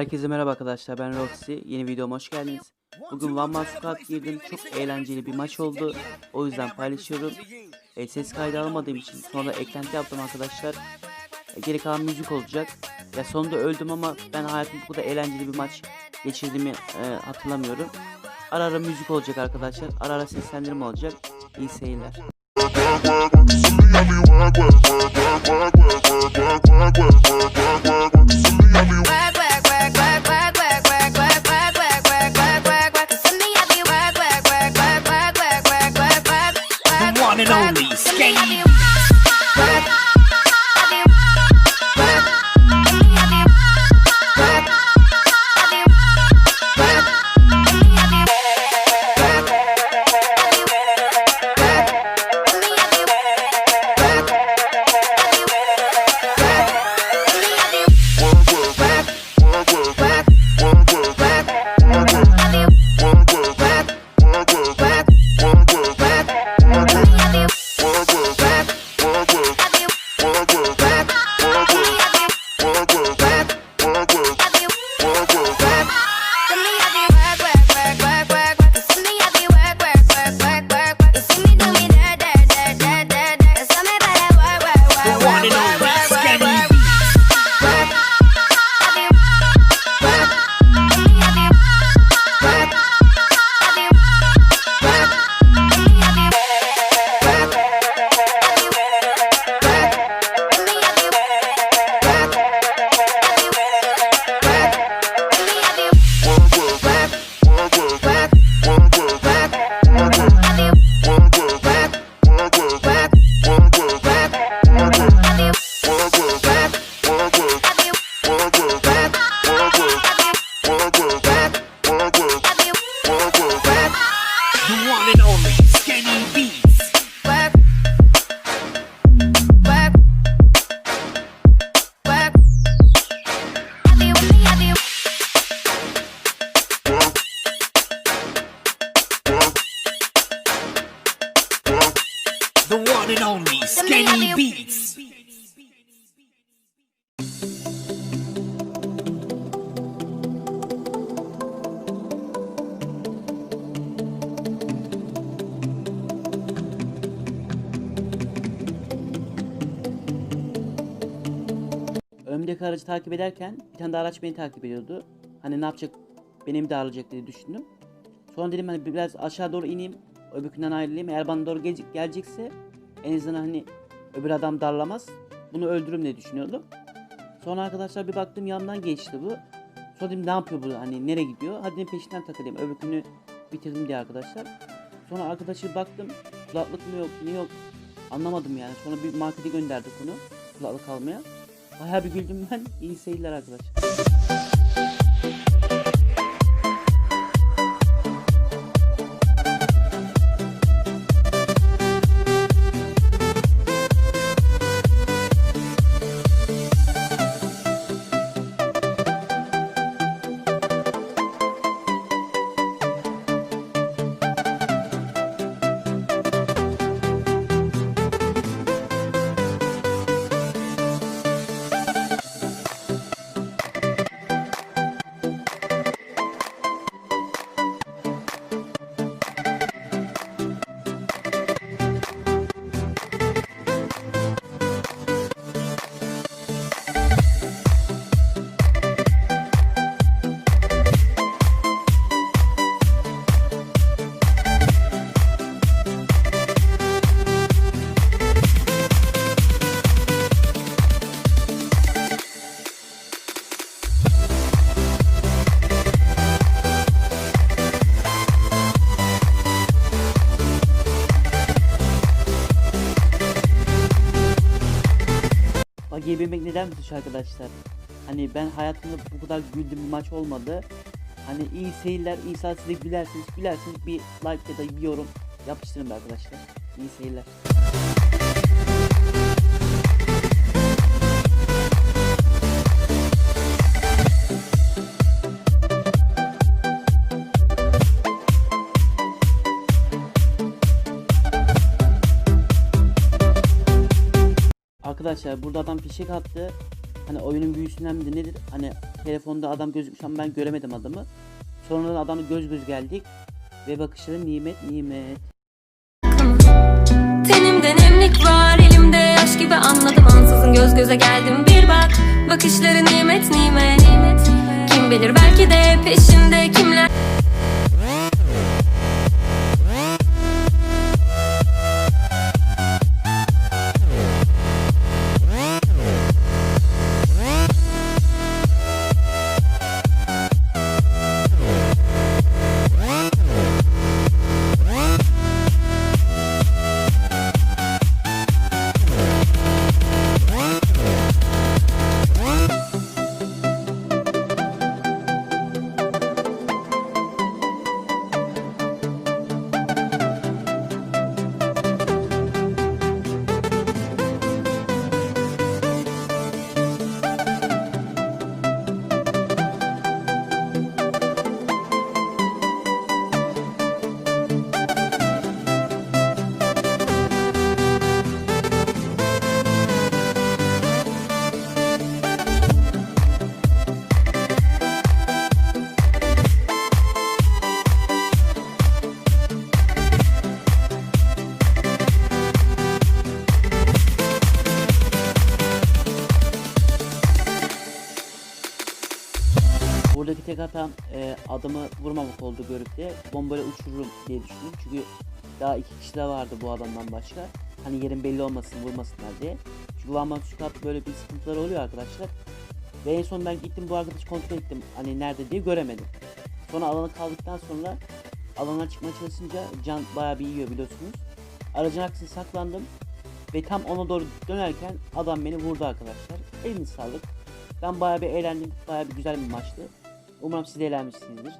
Herkese merhaba arkadaşlar ben Roxy. Yeni videoma hoş geldiniz. Bugün One Man Squad girdim çok eğlenceli bir maç oldu o yüzden paylaşıyorum. E, ses kaydı almadığım için sonra eklenti yaptım arkadaşlar. E, geri kalan müzik olacak. Ya sonunda öldüm ama ben hayatımda bu kadar eğlenceli bir maç geçirdiğimi e, hatırlamıyorum. Ara ara müzik olacak arkadaşlar ara ara seslendirme olacak. İyi seyirler. and only Skate. The one and only Skanky Beats. Önümdeki aracı takip ederken bir tane de araç beni takip ediyordu. Hani ne yapacak benim de alacak diye düşündüm. Sonra dedim hani biraz aşağı doğru ineyim öbürkünden ayrılayım. Eğer bana doğru gelecek, gelecekse en azından hani öbür adam darlamaz. Bunu öldürürüm diye düşünüyordum. Sonra arkadaşlar bir baktım yandan geçti bu. Sonra dedim ne yapıyor bu hani nereye gidiyor? Hadi peşinden takılayım öbürkünü bitirdim diye arkadaşlar. Sonra arkadaşı baktım kulaklık mı yok ne yok anlamadım yani. Sonra bir markete gönderdik onu kulaklık almaya. Bayağı bir güldüm ben. İyi seyirler arkadaşlar. Bagiye binmek neden suç arkadaşlar? Hani ben hayatımda bu kadar güldüğüm bir maç olmadı. Hani iyi seyirler, inşallah siz gülersiniz. Gülersiniz bir like ya da bir yorum yapıştırın be arkadaşlar. İyi seyirler. Arkadaşlar burada adam fişek attı. Hani oyunun büyüsünden midir nedir? Hani telefonda adam gözükmüş ama ben göremedim adamı. Sonradan adamla göz göz geldik. Ve bakışları nimet nimet. Tenimde nemlik var elimde yaş gibi anladım ansızın göz göze geldim bir bak Bakışları nimet nimet Kim bilir belki de peşinde kimler tek hatam e, adamı vurmamak oldu görüp de bombayla uçururum diye düşündüm. Çünkü daha iki kişi de vardı bu adamdan başka. Hani yerin belli olmasın vurmasınlar diye. Çünkü One Man Squad böyle bir sıkıntıları oluyor arkadaşlar. Ve en son ben gittim bu arkadaşı kontrol ettim. Hani nerede diye göremedim. Sonra alana kaldıktan sonra alana çıkmaya çalışınca can bayağı bir yiyor biliyorsunuz. Aracın aksine saklandım. Ve tam ona doğru dönerken adam beni vurdu arkadaşlar. Elini sağlık. Ben bayağı bir eğlendim. Bayağı bir güzel bir maçtı. Umarım siz eğlenmişsinizdir.